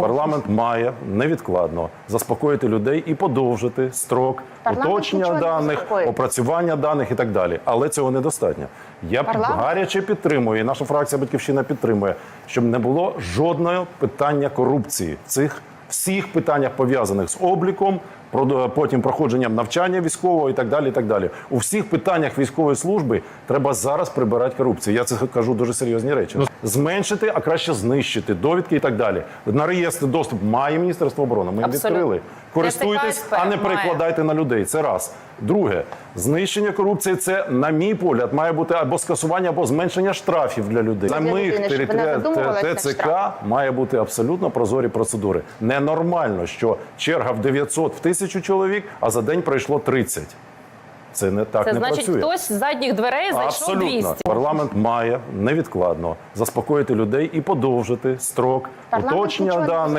Парламент має невідкладно заспокоїти людей і подовжити строк Парламент уточнення даних, опрацювання даних і так далі. Але цього недостатньо. Я Парламент? гаряче підтримую, і наша фракція Батьківщина підтримує, щоб не було жодного питання корупції в цих всіх питаннях пов'язаних з обліком. Потім проходженням навчання військового і так далі. І так далі. У всіх питаннях військової служби треба зараз прибирати корупцію. Я це кажу дуже серйозні речі. Зменшити, а краще знищити довідки і так далі. На реєстр доступ має Міністерство оборони. Ми їм відкрили. Користуйтесь, а не перекладайте на людей. Це раз. Друге, знищення корупції це, на мій погляд, має бути або скасування, або зменшення штрафів для людей. Задумувалась над ТЦК має бути абсолютно прозорі процедури. Ненормально, що черга в 900 в тисячу чоловік, а за день пройшло 30. Це не так Це не значить, працює. хтось з задніх дверей зайшов Абсолютно 200. парламент має невідкладно заспокоїти людей і подовжити строк Парламент уточнення даних.